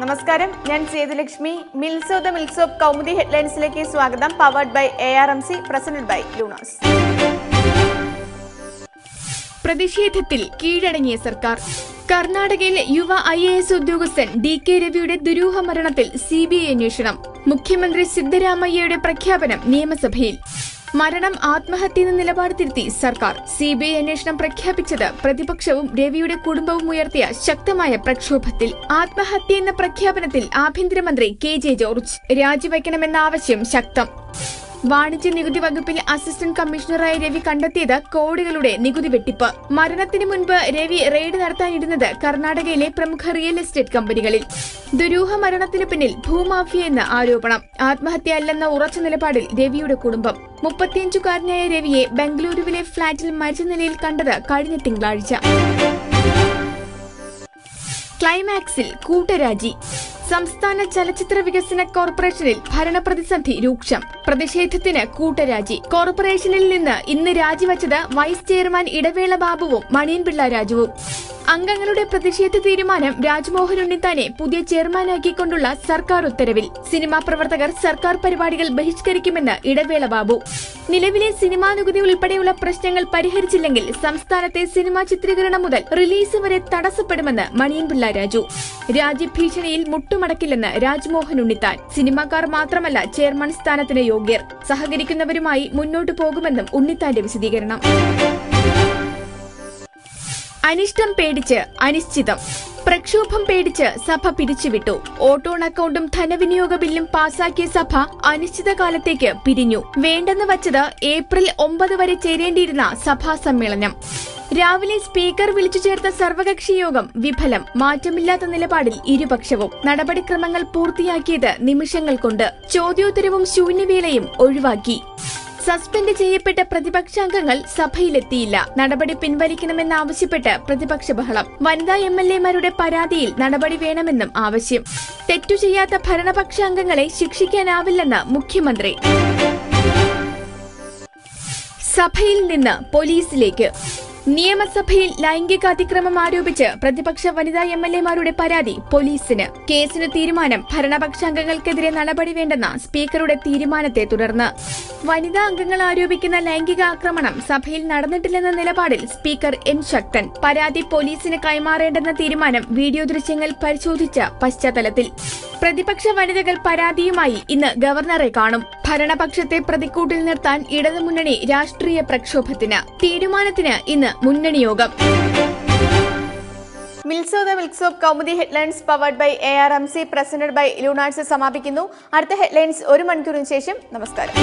നമസ്കാരം. ഞാൻ Sethulakshmi Milso the Milsop Kaumudi ഹെഡ്ലൈൻസിലേക്ക് സ്വാഗതം. Powered by A R M C presented by Lunos. പ്രതിഷേധത്തിൽ കീഴടങ്ങിയ സർക്കാർ. കർണാടകയിലെ യുവ ഐ എ എസ് ഉദ്യോഗസ്ഥൻ ഡി കെ രവിയുടെ ദുരൂഹ മരണത്തിൽ സി ബി ഐ അന്വേഷണം. മുഖ്യമന്ത്രി സിദ്ധരാമയ്യയുടെ പ്രഖ്യാപനം നിയമസഭയിൽ. മരണം ആത്മഹത്യയെന്ന നിലപാട് തിരുത്തി സർക്കാർ. സി ബി ഐ അന്വേഷണം പ്രഖ്യാപിച്ചത് പ്രതിപക്ഷവും രവിയുടെ കുടുംബവും ഉയർത്തിയ ശക്തമായ പ്രക്ഷോഭത്തിൽ. ആത്മഹത്യ എന്ന പ്രഖ്യാപനത്തിൽ ആഭ്യന്തരമന്ത്രി കെ ജെ ജോർജ് രാജിവെക്കണമെന്ന ആവശ്യം ശക്തം. വാണിജ്യ നികുതി വകുപ്പിലെ അസിസ്റ്റന്റ് കമ്മീഷണറായ രവി കണ്ടെത്തിയത് കോടികളുടെ നികുതി വെട്ടിപ്പ്. മരണത്തിന് മുൻപ് രവി റെയ്ഡ് നടത്താനിരുന്നത് കർണാടകയിലെ പ്രമുഖ റിയൽ എസ്റ്റേറ്റ് കമ്പനികളിൽ. ദുരൂഹ മരണത്തിന് പിന്നിൽ ഭൂമാഫിയ എന്ന ആരോപണം. ആത്മഹത്യ അല്ലെന്ന ഉറച്ച നിലപാടിൽ രവിയുടെ കുടുംബം. മുപ്പത്തിയഞ്ചുകാരനായ രവിയെ ബംഗളൂരുവിലെ ഫ്ളാറ്റിൽ മരിച്ച നിലയിൽ കണ്ടത് കഴിഞ്ഞ തിങ്കളാഴ്ച. ക്ലൈമാക്സിൽ കൂട്ടരാജി. സംസ്ഥാന ചലച്ചിത്ര വികസന കോർപ്പറേഷനിൽ ഭരണപ്രതിസന്ധി രൂക്ഷം. പ്രതിഷേധത്തിന് കൂട്ടരാജി. കോർപ്പറേഷനിൽ നിന്ന് ഇന്ന് രാജിവച്ചത് വൈസ് ചെയർമാൻ ഇടവേള ബാബുവും മണിയൻപിള്ള രാജുവും. അംഗങ്ങളുടെ പ്രതിഷേധ തീരുമാനം രാജ്മോഹൻ ഉണ്ണിത്താനെ പുതിയ ചെയർമാനാക്കിക്കൊണ്ടുള്ള സർക്കാർ ഉത്തരവിൽ. സിനിമാ പ്രവർത്തകർ സർക്കാർ പരിപാടികൾ ബഹിഷ്കരിക്കുമെന്ന് ഇടവേള ബാബു. നിലവിലെ സിനിമാ നികുതി ഉൾപ്പെടെയുള്ള പ്രശ്നങ്ങൾ പരിഹരിച്ചില്ലെങ്കിൽ സംസ്ഥാനത്തെ സിനിമാ ചിത്രീകരണം മുതൽ റിലീസ് വരെ തടസ്സപ്പെടുമെന്ന് മണിയൻപിള്ള രാജു. രാജ്യഭീഷണിയിൽ മുട്ടുമടക്കില്ലെന്ന് രാജ്മോഹൻ ഉണ്ണിത്താൻ. സിനിമാക്കാർ മാത്രമല്ല ചെയർമാൻ സ്ഥാനത്തിന് യോഗ്യർ. സഹകരിക്കുന്നവരുമായി മുന്നോട്ടു പോകുമെന്നും ഉണ്ണിത്താന്റെ വിശദീകരണം. അനിഷ്ടം പേടിച്ച് അനിശ്ചിതം. പ്രക്ഷോഭം പേടിച്ച് സഭ പിരിച്ചുവിട്ടു. ഓട്ടോൺ അക്കൗണ്ടും ധനവിനിയോഗ ബില്ലും പാസാക്കിയ സഭ അനിശ്ചിതകാലത്തേക്ക് പിരിഞ്ഞു. വേണ്ടെന്ന് വച്ചത് ഏപ്രിൽ ഒമ്പത് വരെ ചേരേണ്ടിയിരുന്ന സഭാ സമ്മേളനം. രാവിലെ സ്പീക്കർ വിളിച്ചു ചേർത്ത സർവകക്ഷി യോഗം വിഫലം. മാറ്റമില്ലാത്ത നിലപാടിൽ ഇരുപക്ഷവും. നടപടിക്രമങ്ങൾ പൂർത്തിയാക്കിയത് നിമിഷങ്ങൾ കൊണ്ട് ചോദ്യോത്തരവും ശൂന്യവേളയും ഒഴിവാക്കി. സസ്പെൻഡ് ചെയ്യപ്പെട്ട പ്രതിപക്ഷാംഗങ്ങൾ സഭയിലെത്തിയില്ല. നടപടി പിൻവലിക്കണമെന്നാവശ്യപ്പെട്ട് പ്രതിപക്ഷ ബഹളം. വനിതാ എം എൽ എമാരുടെ പരാതിയിൽ നടപടി വേണമെന്നും ആവശ്യം. തെറ്റു ചെയ്യാത്ത ഭരണപക്ഷാംഗങ്ങളെ ശിക്ഷിക്കാനാവില്ലെന്ന് മുഖ്യമന്ത്രി. സഭയിൽ നിന്ന് പോലീസിലേക്ക് നിയമസഭയിൽ ലൈംഗിക അതിക്രമം ആരോപിച്ച് പ്രതിപക്ഷ വനിതാ എം എൽ എമാരുടെ പരാതി പോലീസിന്. കേസിന് തീരുമാനം ഭരണപക്ഷാംഗങ്ങൾക്കെതിരെ നടപടി വേണ്ടെന്ന സ്പീക്കറുടെ തീരുമാനത്തെ തുടർന്ന്. വനിതാ അംഗങ്ങൾ ആരോപിക്കുന്ന ലൈംഗിക ആക്രമണം സഭയിൽ നടന്നിട്ടില്ലെന്ന നിലപാടിൽ സ്പീക്കർ എൻ ശക്തൻ. പരാതി പോലീസിന് കൈമാറേണ്ടെന്ന തീരുമാനം വീഡിയോ ദൃശ്യങ്ങൾ പരിശോധിച്ച പശ്ചാത്തലത്തിൽ. പ്രതിപക്ഷ വനിതകൾ പരാതിയുമായി ഇന്ന് ഗവർണറെ കാണും. ഭരണപക്ഷത്തെ പ്രതിക്കൂട്ടിൽ നിർത്താൻ ഇടതുമുന്നണി രാഷ്ട്രീയ പ്രക്ഷോഭത്തിന് തീരുമാനത്തിന് ഇന്ന് മുന്നണി യോഗം. Milso the Milso Kaumudi headlines powered by A R M C presented by Lunars സമാപിക്കുന്നു. അടുത്ത ഹെഡ്ലൈൻസ് ഒരു മണിക്കൂറിന് ശേഷം നമസ്കാരം.